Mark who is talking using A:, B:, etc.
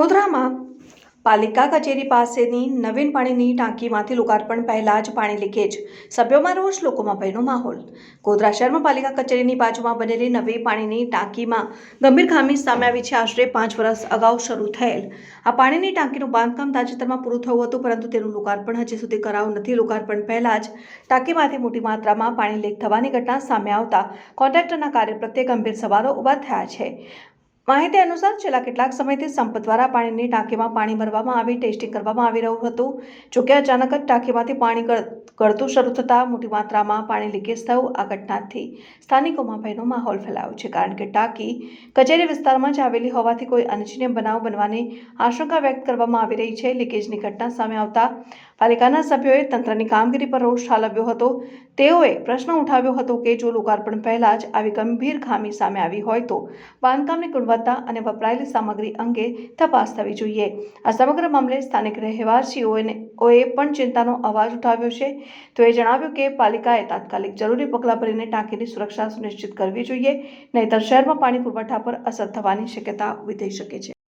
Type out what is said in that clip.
A: ગોધરામાં પાલિકા કચેરી પાસેની નવીન પાણીની ટાંકીમાંથી લોકાર્પણ પહેલાં જ પાણી લીકેજ. સભ્યોમાં રોષ, લોકોમાં ભયનો માહોલ. ગોધરા શહેરમાં પાલિકા કચેરીની બાજુમાં બનેલી નવી પાણીની ટાંકીમાં ગંભીર ખામી સામે આવી છે. આશરે પાંચ વર્ષ અગાઉ શરૂ થયેલ. આ પાણીની ટાંકીનું બાંધકામ તાજેતરમાં પૂરું થયું હતું, પરંતુ તેનું લોકાર્પણ હજી સુધી કરાયું નથી. લોકાર્પણ પહેલાં જ ટાંકીમાંથી મોટી માત્રામાં પાણી લીક થવાની ઘટના સામે આવતા કોન્ટ્રાક્ટરના કાર્ય પ્રત્યે ગંભીર સવાલો ઊભા થયા છે. માહિતી અનુસાર છેલ્લા કેટલાક સમયથી સંપ દ્વારા પાણીની ટાંકીમાં પાણી ભરવામાં આવી, ટેસ્ટિંગ કરવામાં આવી રહ્યું હતું. જોકે અચાનક જ ટાંકીમાંથી પાણી ગળતું શરૂ થતાં મોટી માત્રામાં પાણી લીકેજ થયું. આ ઘટનાથી સ્થાનિકોમાં ભયનો માહોલ ફેલાયો છે કારણ કે ટાંકી કચેરી વિસ્તારમાં જ આવેલી હોવાથી કોઈ અનિચ્છનીય બનાવ બનવાની આશંકા વ્યક્ત કરવામાં આવી રહી છે. લીકેજની ઘટના સામે આવતા પાલિકાના સભ્યોએ તંત્રની કામગીરી પર રોષ ઠાલવ્યો હતો. તેઓએ પ્રશ્ન ઉઠાવ્યો હતો કે જો લોકાર્પણ પહેલા જ આવી ગંભીર ખામી સામે આવી હોય તો બાંધકામની ગુણવત્તા અને વપરાયેલી સામગ્રી અંગે તપાસ થવી જોઈએ. આ સમગ્ર મામલે સ્થાનિક રહેવાસીઓને પણ ચિંતાનો અવાજ ઉઠાવ્યો છે. તેઓએ જણાવ્યું કે પાલિકાએ તાત્કાલિક જરૂરી પગલાં ભરીને ટાંકીની સુરક્ષા સુનિશ્ચિત કરવી જોઈએ, નહીંતર શહેરમાં પાણી પુરવઠા પર અસર થવાની શક્યતા ઊભી થઈ શકે છે.